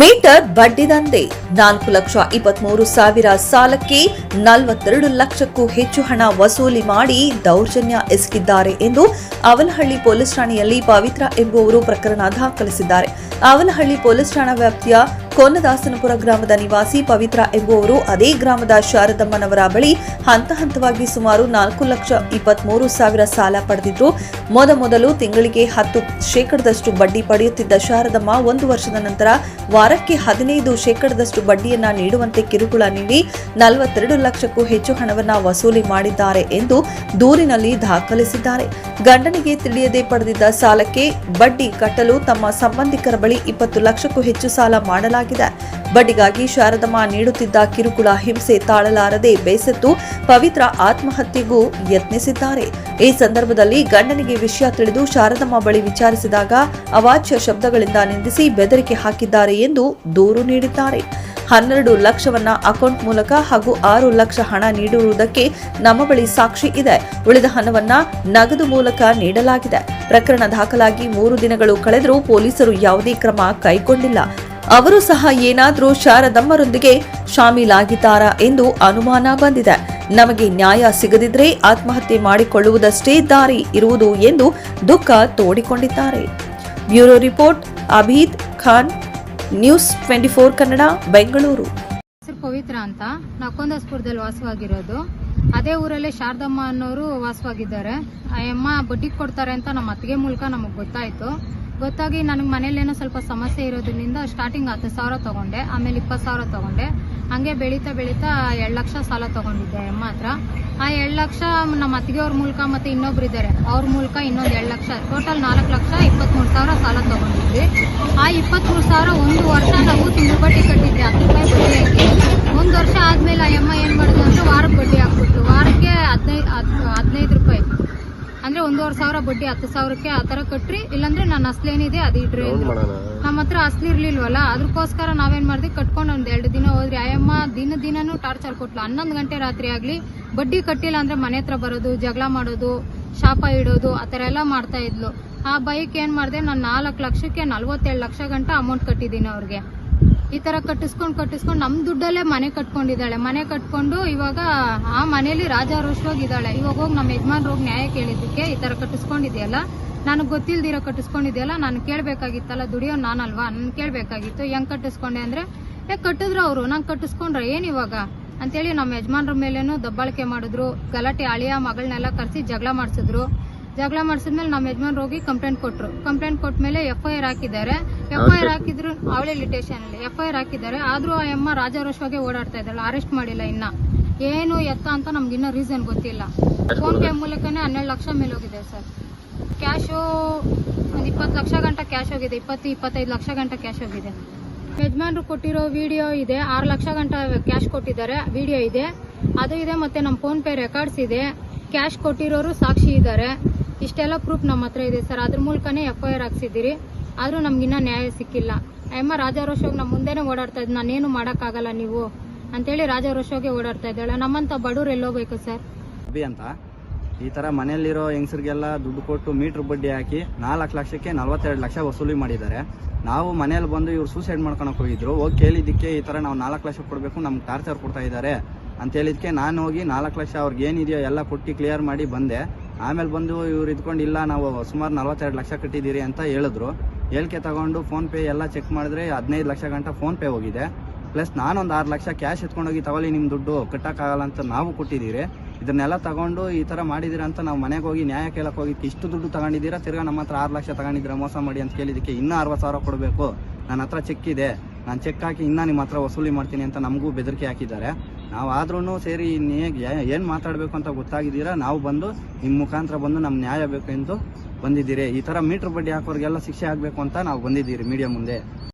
Metre ಬಡ್ಡಿ ದಂಧೆ. ನಾಲ್ಕು ಲಕ್ಷ ಇಪ್ಪತ್ಮೂರು ಸಾವಿರ ಸಾಲಕ್ಕೆ ನಲವತ್ತೆರಡು ಲಕ್ಷಕ್ಕೂ ಹೆಚ್ಚು ಹಣ ವಸೂಲಿ ಮಾಡಿ ದೌರ್ಜನ್ಯ ಎಸಗಿದ್ದಾರೆ ಎಂದು ಅವಲಹಳ್ಳಿ ಪೊಲೀಸ್ ಠಾಣೆಯಲ್ಲಿ ಪವಿತ್ರ ಎಂಬುವವರು ಪ್ರಕರಣ ದಾಖಲಿಸಿದ್ದಾರೆ. ಅವಲಹಳ್ಳಿ ಪೊಲೀಸ್ ಠಾಣಾ ವ್ಯಾಪ್ತಿಯ ಕೋನದಾಸನಪುರ ಗ್ರಾಮದ ನಿವಾಸಿ ಪವಿತ್ರ ಎಂಬುವರು ಅದೇ ಗ್ರಾಮದ ಶಾರದಮ್ಮನವರ ಬಳಿ ಹಂತ ಹಂತವಾಗಿ ಸುಮಾರು ನಾಲ್ಕು ಲಕ್ಷ ಇಪ್ಪತ್ಮೂರು ಸಾವಿರ ಸಾಲ ಪಡೆದಿದ್ರು. ಮೊದಮೊದಲು ತಿಂಗಳಿಗೆ ಹತ್ತು ಶೇಕಡದಷ್ಟು ಬಡ್ಡಿ ಪಡೆಯುತ್ತಿದ್ದ ಶಾರದಮ್ಮ ಒಂದು ವರ್ಷದ ನಂತರ ವಾರಕ್ಕೆ ಹದಿನೈದು ಶೇಕಡದಷ್ಟು ಬಡ್ಡಿಯನ್ನ ನೀಡುವಂತೆ ಕಿರುಕುಳ ನೀಡಿ ನಲವತ್ತೆರಡು ಲಕ್ಷಕ್ಕೂ ಹೆಚ್ಚು ಹಣವನ್ನು ವಸೂಲಿ ಮಾಡಿದ್ದಾರೆ ಎಂದು ದೂರಿನಲ್ಲಿ ದಾಖಲಿಸಿದ್ದಾರೆ. ಗಂಡನಿಗೆ ತಿಳಿಯದೆ ಪಡೆದಿದ್ದ ಸಾಲಕ್ಕೆ ಬಡ್ಡಿ ಕಟ್ಟಲು ತಮ್ಮ ಸಂಬಂಧಿಕರ ಬಳಿ ಇಪ್ಪತ್ತು ಲಕ್ಷಕ್ಕೂ ಹೆಚ್ಚು ಸಾಲ ಮಾಡಲಾಗಿದೆ. ಬಡ್ಡಿಗಾಗಿ ಶಾರದಮ್ಮ ನೀಡುತ್ತಿದ್ದ ಕಿರುಕುಳ ಹಿಂಸೆ ತಾಳಲಾರದೆ ಬೇಸತ್ತು ಪವಿತ್ರ ಆತ್ಮಹತ್ಯೆಗೂ ಯತ್ನಿಸಿದ್ದಾರೆ. ಈ ಸಂದರ್ಭದಲ್ಲಿ ಗಂಡನಿಗೆ ವಿಷಯ ತಿಳಿದು ಶಾರದಮ್ಮ ಬಳಿ ವಿಚಾರಿಸಿದಾಗ ಅವಾಚ್ಯ ಶಬ್ದಗಳಿಂದ ನಿಂದಿಸಿ ಬೆದರಿಕೆ ಹಾಕಿದ್ದಾರೆ ಎಂದು ದೂರು ನೀಡಿದ್ದಾರೆ. ಹನ್ನೆರಡು ಲಕ್ಷವನ್ನ ಅಕೌಂಟ್ ಮೂಲಕ ಹಾಗೂ ಆರು ಲಕ್ಷ ಹಣ ನೀಡಿರುವುದಕ್ಕೆ ನಮ್ಮ ಬಳಿ ಸಾಕ್ಷಿ ಇದೆ. ಉಳಿದ ಹಣವನ್ನ ನಗದು ಮೂಲಕ ನೀಡಲಾಗಿದೆ. ಪ್ರಕರಣ ದಾಖಲಾಗಿ ಮೂರು ದಿನಗಳು ಕಳೆದರೂ ಪೊಲೀಸರು ಯಾವುದೇ ಕ್ರಮ ಕೈಗೊಂಡಿಲ್ಲ. ಅವರು ಸಹ ಏನಾದರೂ ಶಾರದಮ್ಮರೊಂದಿಗೆ ಶಾಮೀಲಾಗಿದ್ದಾರಾ ಎಂದು ಅನುಮಾನ ಬಂದಿದೆ. ನಮಗೆ ನ್ಯಾಯ ಸಿಗದಿದ್ರೆ ಆತ್ಮಹತ್ಯೆ ಮಾಡಿಕೊಳ್ಳುವುದಷ್ಟೇ ದಾರಿ ಇರುವುದು ಎಂದು ದುಃಖ ತೋಡಿಕೊಂಡಿದ್ದಾರೆ. Bureau report, Abid Khan, news twenty four Kannada, Bengaluru. ಹೆಸರು ಪವಿತ್ರ ಅಂತ. ನಕ್ಕೊಂದಾಸ್ಪುರದಲ್ಲಿ ವಾಸವಾಗಿರೋದು. ಅದೇ ಊರಲ್ಲೇ ಶಾರದಮ್ಮ ಅನ್ನೋರು ವಾಸವಾಗಿದ್ದಾರೆ. ಅಮ್ಮ ಬಡ್ಡಿ ಕೊಡ್ತಾರೆ ಅಂತ ನಮ್ಮ ಅತ್ತಿಗೆ ಮೂಲಕ ನಮಗೆ ಗೊತ್ತಾಯ್ತು. ಗೊತ್ತಾಗಿ ನನಗೆ ಮನೇಲೇನೋ ಸ್ವಲ್ಪ ಸಮಸ್ಯೆ ಇರೋದ್ರಿಂದ ಸ್ಟಾರ್ಟಿಂಗ್ ಹತ್ತು ಸಾವಿರ ತಗೊಂಡೆ, ಆಮೇಲೆ ಇಪ್ಪತ್ತು ಸಾವಿರ ತಗೊಂಡೆ. ಹಂಗೆ ಬೆಳೀತಾ ಬೆಳೀತಾ ಎರಡು ಲಕ್ಷ ಸಾಲ ತಗೊಂಡಿದ್ದೆ ಅಮ್ಮ ಹತ್ರ. ಆ ಎರಡು ಲಕ್ಷ ನಮ್ಮ ಅತ್ತಿಗೆ ಅವ್ರ ಮೂಲಕ ಮತ್ತು ಇನ್ನೊಬ್ರು ಇದ್ದಾರೆ ಅವ್ರ ಮೂಲಕ ಇನ್ನೊಂದು ಎರಡು ಲಕ್ಷ ಟೋಟಲ್ ನಾಲ್ಕು ಲಕ್ಷ ಇಪ್ಪತ್ತ್ಮೂರು ಸಾವಿರ ಸಾಲ ತಗೊಂಡಿದ್ವಿ. ಆ ಇಪ್ಪತ್ತ್ಮೂರು ಸಾವಿರ ಒಂದು ವರ್ಷ ನಾವು ತಿಂಗಳು ಬಡ್ಡಿ ಕಟ್ಟಿದ್ವಿ, ಹತ್ತು ರೂಪಾಯಿ ಬಡ್ಡಿ ಹಾಕಿ. ಒಂದು ವರ್ಷ ಆದಮೇಲೆ ಆ ಅಮ್ಮ ಏನು ಮಾಡಿದ್ರು ಅಂದರೆ ವಾರಕ್ಕೆ ಬಡ್ಡಿ ಹಾಕ್ಬಿಟ್ಟು ವಾರಕ್ಕೆ ಹದಿನೈದು ಹದಿನೈದು ರೂಪಾಯಿ. ಅಂದ್ರೆ ಒಂದೂವರೆ ಸಾವಿರ ಬಡ್ಡಿ ಹತ್ತು ಸಾವಿರಕ್ಕೆ ಆ ತರ ಕಟ್ರಿ. ಇಲ್ಲಾಂದ್ರೆ ನನ್ನ ಅಸ್ಲೇನಿದೆ ಅದು ಇಡ್ರಿ ಅಂದ್ರು ನಮ್ಮ ಹತ್ರ ಅಸ್ಲಿ ಇರ್ಲಿಲ್ವಲ್ಲ ಅದಕ್ಕೋಸ್ಕರ ನಾವೇನ್ ಮಾಡಿದ್ವಿ ಕಟ್ಕೊಂಡು ಒಂದ್ ಎರಡು ದಿನ ಹೋದ್ರಿ. ಆಯಮ್ಮ ದಿನ ದಿನನೂ ಟಾರ್ಚರ್ ಕೊಟ್ಲು. ಹನ್ನೊಂದು ಗಂಟೆ ರಾತ್ರಿ ಆಗ್ಲಿ ಬಡ್ಡಿ ಕಟ್ಟಿಲ್ಲ ಅಂದ್ರೆ ಮನೆ ಹತ್ರ ಬರೋದು ಜಗಳ ಮಾಡೋದು ಶಾಪ ಇಡೋದು ಆ ಥರ ಎಲ್ಲ ಮಾಡ್ತಾ ಇದ್ಲು. ಆ ಬೈಕ್ ಏನ್ ಮಾಡಿದೆ ನಾನು ನಾಲ್ಕು ಲಕ್ಷಕ್ಕೆ ನಲ್ವತ್ತೇಳು ಲಕ್ಷ ಗಂಟ ಅಮೌಂಟ್ ಕಟ್ಟಿದ್ದೀನಿ ಅವ್ರಿಗೆ. ಈ ತರ ಕಟ್ಟಿಸ್ಕೊಂಡು ಕಟ್ಟಿಸ್ಕೊಂಡು ನಮ್ ದುಡ್ಡಲ್ಲೇ ಮನೆ ಕಟ್ಕೊಂಡಿದ್ದಾಳೆ. ಮನೆ ಕಟ್ಕೊಂಡು ಇವಾಗ ಆ ಮನೇಲಿ ರಾಜಾರೋಷವಾಗಿದ್ದಾಳೆ. ಇವಾಗ ಹೋಗಿ ನಮ್ಮ ಯಜಮಾನ್ ಹೋಗಿ ನ್ಯಾಯ ಕೇಳಿದ್ದಕ್ಕೆ ಈ ತರ ಕಟ್ಟಿಸ್ಕೊಂಡಿದ್ಯಲ್ಲ? ನನಗೆ ಗೊತ್ತಿಲ್ದಿರೋ ಕಟ್ಟಿಸ್ಕೊಂಡಿದ್ಯಲ್ಲ? ನಾನು ಕೇಳ್ಬೇಕಾಗಿತ್ತಲ್ಲ, ದುಡಿಯೋ ನಾನಲ್ವಾ? ನನ್ ಕೇಳ್ಬೇಕಾಗಿತ್ತು. ಹೆಂಗ್ ಕಟ್ಟಿಸ್ಕೊಂಡೆ ಅಂದ್ರೆ, ಏ, ಕಟ್ಟಿದ್ರು ಅವರು. ನಂಗೆ ಕಟ್ಟಿಸ್ಕೊಂಡ್ರೆ ಏನ್ ಇವಾಗ? ಅಂತೇಳಿ ನಮ್ಮ ಯಜಮಾನ್ರ ಮೇಲೇನು ದಬ್ಬಾಳಿಕೆ ಮಾಡಿದ್ರು. ಗಲಾಟೆ ಅಳಿಯ ಮಗಳನ್ನೆಲ್ಲ ಕರೆಸಿ ಜಗಳ ಮಾಡಿಸಿದ್ರು. ಜಗಳ ಮಾಡಿಸಿದ್ಮೇಲೆ ನಮ್ಮ ಯಜಮಾನ್ ಹೋಗಿ ಕಂಪ್ಲೇಂಟ್ ಕೊಟ್ರು. ಕಂಪ್ಲೇಂಟ್ ಕೊಟ್ಮೇಲೆ ಎಫ್ ಐ ಆರ್ ಹಾಕಿದ್ದಾರೆ. ಎಫ್ ಐ ಆರ್ ಹಾಕಿದ್ರು ಅವಳೇ ಸ್ಟೇಷನ್ ಅಲ್ಲಿ. ಎಫ್ ಐ ಆರ್ ಹಾಕಿದ್ದಾರೆ. ಆದ್ರೂ ಆ ಅಮ್ಮ ರಾಜಾರೋಷವಾಗಿ ಓಡಾಡ್ತಾ ಇದ್ದಾಳೆ. ಅರೆಸ್ಟ್ ಮಾಡಿಲ್ಲ ಇನ್ನ. ಏನು ಎತ್ತ ಅಂತ ನಮ್ಗೆ ಇನ್ನೂ ರೀಸನ್ ಗೊತ್ತಿಲ್ಲ. ಫೋನ್ ಪೇ ಮೂಲಕನೇ ಹನ್ನೆರಡು ಲಕ್ಷ ಮೇಲೆ ಹೋಗಿದೆ ಸರ್ ಕ್ಯಾಶು ಒಂದು ಇಪ್ಪತ್ತು ಲಕ್ಷ ಗಂಟ ಕ್ಯಾಶ್ ಹೋಗಿದೆ. ಇಪ್ಪತ್ತು ಇಪ್ಪತ್ತೈದು ಲಕ್ಷ ಗಂಟ ಕ್ಯಾಶ್ ಹೋಗಿದೆ. ಯಜಮಾನ್ರು ಕೊಟ್ಟಿರೋ ವಿಡಿಯೋ ಇದೆ. ಆರು ಲಕ್ಷ ಗಂಟ ಕ್ಯಾಶ್ ಕೊಟ್ಟಿದ್ದಾರೆ. ವಿಡಿಯೋ ಇದೆ. ಅದು ಇದೆ ಮತ್ತೆ ನಮ್ಮ ಫೋನ್ ಪೇ ರೆಕಾರ್ಡ್ಸ್ ಇದೆ. ಕ್ಯಾಶ್ ಕೊಟ್ಟಿರೋರು ಸಾಕ್ಷಿ ಇದ್ದಾರೆ. ಇಷ್ಟೆಲ್ಲ ಪ್ರೂಫ್ ನಮ್ಮ ಹತ್ರ ಇದೆ ಸರ್ ಅದ್ರ ಮೂಲಕನೇ ಎಫ್ ಐ ಆರ್ ಹಾಕ್ಸಿದ್ದೀರಿ ಆದ್ರೂ ನಮ್ಗಿನ್ನ ನ್ಯಾಯ ಸಿಕ್ಕಿಲ್ಲ. ಅಮ್ಮ ರಾಜಾರೋಷವಾಗಿ ನಮ್ಮ ಮುಂದೆನೇ ಓಡಾಡ್ತಾ ಇದ್ ನಾನೇನು ಮಾಡೋಕ್ಕಾಗಲ್ಲ ನೀವು? ಅಂತೇಳಿ ರಾಜಾರೋಷವಾಗಿ ಓಡಾಡ್ತಾ ಇದ್ದಾಳೆ. ನಮ್ಮಂತ ಬಡವ್ರು ಎಲ್ಲೋಗ್ಬೇಕು ಸರ್ ಅಭಿ ಅಂತ. ಈ ತರ ಮನೆಯಲ್ಲಿರೋ ಹೆಂಗಸರಿಗೆಲ್ಲ ದುಡ್ಡು ಕೊಟ್ಟು ಮೀಟರ್ ಬಡ್ಡಿ ಹಾಕಿ ನಾಲ್ಕು ಲಕ್ಷಕ್ಕೆ ನಲವತ್ತೆರಡು ಲಕ್ಷ ವಸೂಲಿ ಮಾಡಿದ್ದಾರೆ. ನಾವು ಮನೇಲಿ ಬಂದು ಇವ್ರು ಸೂಸೈಡ್ ಮಾಡ್ಕೊಳಕ್ಕೆ ಹೋಗಿದ್ರು. ಹೋಗಿ ಕೇಳಿದ್ದಕ್ಕೆ ಈ ತರ ನಾವು ನಾಲ್ಕು ಲಕ್ಷ ಕೊಡಬೇಕು, ನಮ್ಗೆ ಟಾರ್ಚರ್ ಕೊಡ್ತಾ ಇದ್ದಾರೆ. ಅಂತ ಹೇಳಿದಕ್ಕೆ ನಾನು ಹೋಗಿ ನಾಲ್ಕು ಲಕ್ಷ ಅವ್ರಿಗೆ ಏನಿದೆಯೋ ಎಲ್ಲ ಕೊಟ್ಟು ಕ್ಲಿಯರ್ ಮಾಡಿ ಬಂದೆ. ಆಮೇಲೆ ಬಂದು ಇವ್ರು ಇದ್ಕೊಂಡು, ಇಲ್ಲ, ನಾವು ಸುಮಾರು ನಲವತ್ತೆರಡು ಲಕ್ಷ ಕಟ್ಟಿದ್ದೀರಿ ಅಂತ ಹೇಳಿದ್ರು. ಹೇಳಿಕೆ ತಗೊಂಡು ಫೋನ್ ಪೇ ಎಲ್ಲ ಚೆಕ್ ಮಾಡಿದ್ರೆ ಹದಿನೈದು ಲಕ್ಷ ಗಂಟ ಫೋನ್ ಪೇ ಹೋಗಿದೆ. ಪ್ಲಸ್ ನಾನೊಂದು ಆರು ಲಕ್ಷ ಕ್ಯಾಶ್ ಎತ್ಕೊಂಡೋಗಿ ತಗೊಳ್ಳಿ ನಿಮ್ಮ ದುಡ್ಡು ಕಟ್ಟೋಕ್ಕಾಗಲ್ಲ ಅಂತ ನಾವು ಕೊಟ್ಟಿದ್ದೀರಿ. ಇದನ್ನೆಲ್ಲ ತಗೊಂಡು ಈ ಥರ ಮಾಡಿದ್ದೀರಾ ಅಂತ ನಾವು ಮನೆಗೆ ಹೋಗಿ ನ್ಯಾಯ ಕೇಳಕ್ಕೆ ಹೋಗಿ ಇಷ್ಟು ದುಡ್ಡು ತಗೊಂಡಿದ್ದೀರಾ? ತಿರ್ಗಾ ನಮ್ಮ ಹತ್ರ ಆರು ಲಕ್ಷ ತಗೊಂಡಿದ್ದೀರಾ ಮೋಸ ಮಾಡಿ ಅಂತ ಕೇಳಿದ್ದಕ್ಕೆ ಇನ್ನೂ ಅರವತ್ತು ಸಾವಿರ ಕೊಡಬೇಕು. ನನ್ನ ಹತ್ರ ಚೆಕ್ ಇದೆ. ನಾನು ಚೆಕ್ ಹಾಕಿ ಇನ್ನೂ ನಿಮ್ಮ ಹತ್ರ ವಸೂಲಿ ಮಾಡ್ತೀನಿ ಅಂತ ನಮಗೂ ಬೆದರಿಕೆ ಹಾಕಿದ್ದಾರೆ. ನಾವು ಆದ್ರೂ ಸೇರಿ ಏನು ಮಾತಾಡಬೇಕು ಅಂತ ಗೊತ್ತಾಗಿದ್ದೀರಾ? ನಾವು ಬಂದು ನಿಮ್ಮ ಮುಖಾಂತರ ಬಂದು ನಮ್ಮ ನ್ಯಾಯ ಬೇಕು ಎಂದು ಬಂದಿದ್ದೀರಿ. ಈ ಥರ ಮೀಟ್ರ್ ಬಡ್ಡಿ ಹಾಕೋರಿಗೆಲ್ಲ ಶಿಕ್ಷೆ ಆಗಬೇಕು ಅಂತ ನಾವು ಬಂದಿದ್ದೀರಿ ಮೀಡಿಯಾ ಮುಂದೆ.